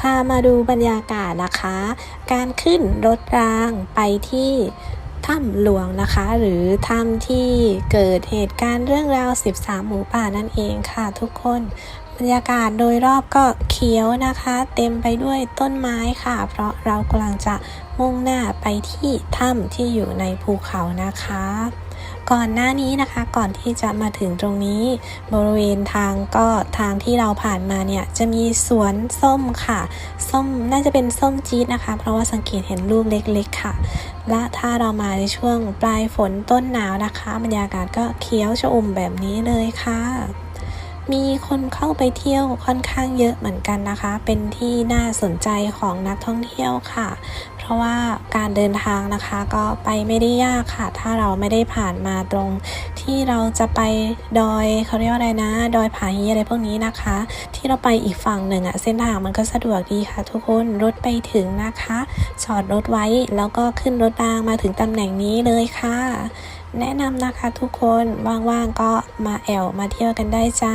พามาดูบรรยากาศนะคะ การขึ้นรถรางไปที่ถ้ำหลวงนะคะ หรือถ้ำที่เกิดเหตุการณ์เรื่องราว 13 หมูป่านั่นเองค่ะทุกคนบรรยากาศโดยรอบก็เขียวนะคะ เต็มไปด้วยต้นไม้ค่ะ เพราะเรากำลังจะมุ่งหน้าไปที่ถ้ำที่อยู่ในภูเขานะคะ ก่อนหน้านี้นะคะก่อนที่จะมาถึงตรงนี้ บริเวณทางก็ทางที่เราผ่านมาเนี่ยจะมีสวนส้มค่ะ ส้มน่าจะเป็นส้มจี๊ดนะคะ เพราะว่าสังเกตเห็นลูกเล็กๆค่ะ และถ้าเรามาในช่วงปลายฝนต้นหนาวนะคะบรรยากาศก็เขียวชอุ่มแบบนี้เลยค่ะมีคนเข้าไปเที่ยวค่อนข้างเยอะเหมือนกันนะคะ เป็นที่น่าสนใจของนักท่องเที่ยวค่ะ ราะว่าการเดินทางนะคะก็ไปไม่ได้ยากค่ะ ถ้าเราไม่ได้ผ่านมาตรงที่เราจะไปดอยเขาเรียกว่าอะไรนะ ดอยผาฮีอะไรพวกนี้นะคะ ที่เราไปอีกฝั่งหนึ่งอะเส้นทางมันก็สะดวกดีค่ะ ทุกคนรถไปถึงนะคะจอดรถไว้แล้วก็ขึ้นรถรางมาถึงตำแหน่งนี้เลยค่ะ แนะนำนะคะทุกคนว่างๆก็มาแอวมาเที่ยวกันได้จ้า